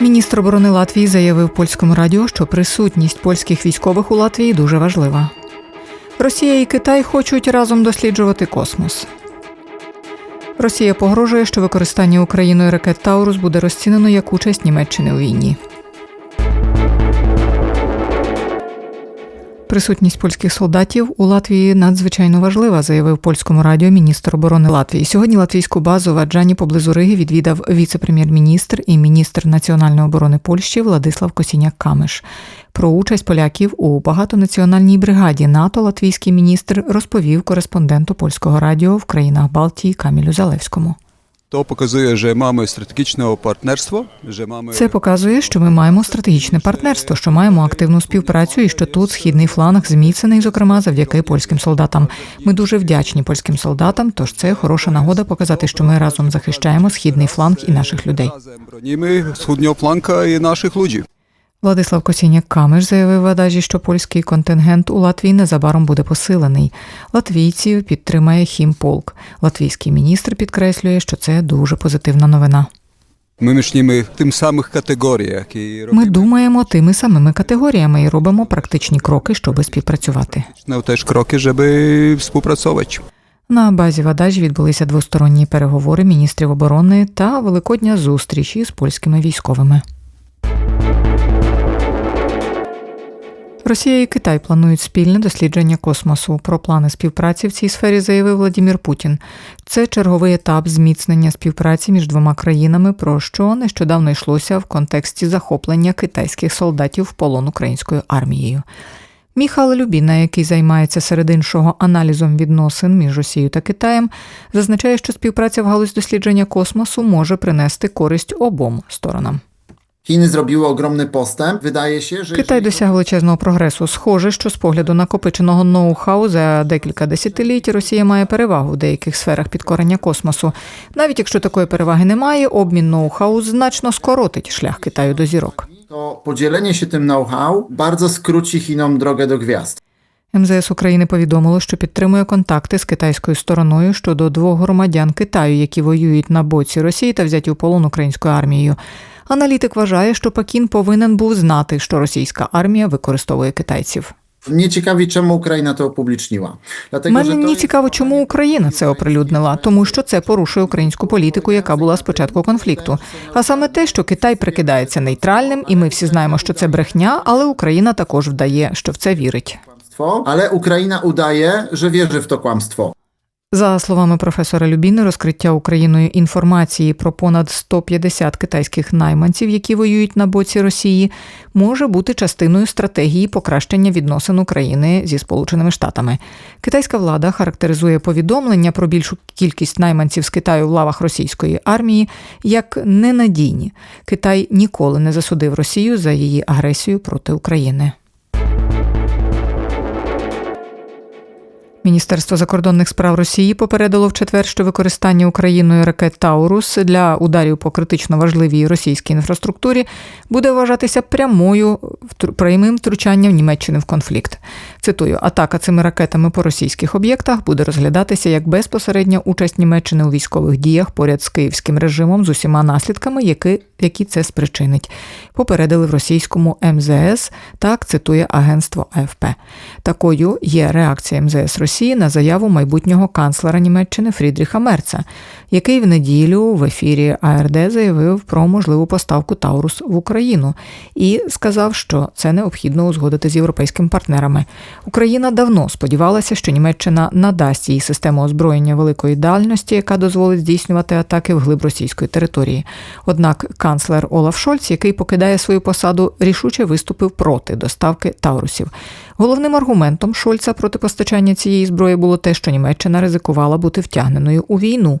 Міністр оборони Латвії заявив польському радіо, що присутність польських військових у Латвії дуже важлива. Росія і Китай хочуть разом досліджувати космос. Росія погрожує, що використання Україною ракет Таурус буде розцінено як участь Німеччини у війні. Присутність польських солдатів у Латвії надзвичайно важлива, заявив польському радіо міністр оборони Латвії. Сьогодні латвійську базу в Аджані поблизу Риги відвідав віце-прем'єр-міністр і міністр національної оборони Польщі Владислав Косіняк Камиш. Про участь поляків у багатонаціональній бригаді НАТО латвійський міністр розповів кореспонденту польського радіо в країнах Балтії Камілю Залевському. To показує, що маємо стратегічне партнерство. Вже mamy Це показує, що ми маємо стратегічне партнерство, що маємо активну співпрацю, і що тут східний фланг зміцнений, зокрема завдяки польським солдатам. Ми дуже вдячні польським солдатам. Тож це хороша нагода показати, що ми разом захищаємо східний фланг і наших людей. bronimy східнього flankę і наших ludzi. Владислав Косіняк Камиш заявив в Адажі, що польський контингент у Латвії незабаром буде посилений. Латвійців підтримає хімполк. Латвійський міністр підкреслює, що це дуже позитивна новина. Myślimy w tym samych kategoriach i Ми думаємо тими самими категоріями і робимо практичні кроки, щоб співпрацювати. też kroki, żeby współpracować. На базі Вадажі відбулися двосторонні переговори міністрів оборони та великодня зустріч із польськими військовими. Росія і Китай планують спільне дослідження космосу. Про плани співпраці в цій сфері заявив Владімір Путін. Це черговий етап зміцнення співпраці між двома країнами, про що нещодавно йшлося в контексті захоплення китайських солдатів в полон українською армією. Міхал Любіна, який займається серед іншого аналізом відносин між Росією та Китаєм, зазначає, що співпраця в галузь дослідження космосу може принести користь обом сторонам. Chiny zrobiły ogromny postęp. Wydaje się, że. Китай досяг величезного прогресу. Схоже, що з погляду накопиченого ноу-хау за декілька десятиліть Росія має перевагу в деяких сферах підкорення космосу. Навіть якщо такої переваги немає, обмін ноу-хау значно скоротить шлях Китаю до зірок. To podzielenie się tym know-how bardzo skróci Chinom drogę do gwiazd. МЗС України повідомило, що підтримує контакти з китайською стороною щодо двох громадян Китаю, які воюють на боці Росії та взяті у полон українською армією. Аналітик вважає, що Пекін повинен був знати, що російська армія використовує китайців. Ciekawi, czemu Ukraina to upubliczniła. Dlatego, Мене не цікаво, чому Україна це оприлюднила, тому що це порушує українську політику, яка була спочатку конфлікту. А саме те, що Китай прикидається нейтральним, і ми всі знаємо, що це брехня, але Україна також вдає, що в це вірить. ale Ukraina udaje, że wierzy w to kłamstwo. За словами професора Любіни, розкриття Україною інформації про понад 150 китайських найманців, які воюють на боці Росії, може бути частиною стратегії покращення відносин України зі Сполученими Штатами. Китайська влада характеризує повідомлення про більшу кількість найманців з Китаю в лавах російської армії як ненадійні. Китай ніколи не засудив Росію за її агресію проти України. Міністерство закордонних справ Росії попередило в четвер, що використання Україною ракет Таурус для ударів по критично важливій російській інфраструктурі буде вважатися прямою прямим втручанням Німеччини в конфлікт. Цитую, атака цими ракетами по російських об'єктах буде розглядатися як безпосередня участь Німеччини у військових діях поряд з київським режимом з усіма наслідками, які, які це спричинить. Попередили в російському МЗС. Так цитує агентство АФП. Такою є реакція МЗС Росії на заяву майбутнього канцлера Німеччини Фрідріха Мерца, який в неділю в ефірі АРД заявив про можливу поставку Таурус в Україну і сказав, що це необхідно узгодити з європейськими партнерами. Україна давно сподівалася, що Німеччина надасть їй систему озброєння великої дальності, яка дозволить здійснювати атаки в глиб російської території. Однак канцлер Олаф Шольц, який покидає свою посаду, рішуче виступив проти доставки Таурусів. Головним аргументом Шольца проти постачання цієї зброї було те, що Німеччина ризикувала бути втягненою у війну,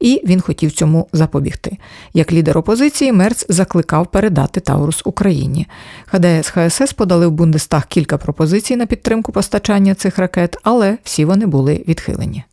і він хотів цьому запобігти. Як лідер опозиції, Мерц закликав передати Таурус Україні. ХДС ХСС подали в Бундестаг кілька пропозицій на підтримку постачання цих ракет, але всі вони були відхилені.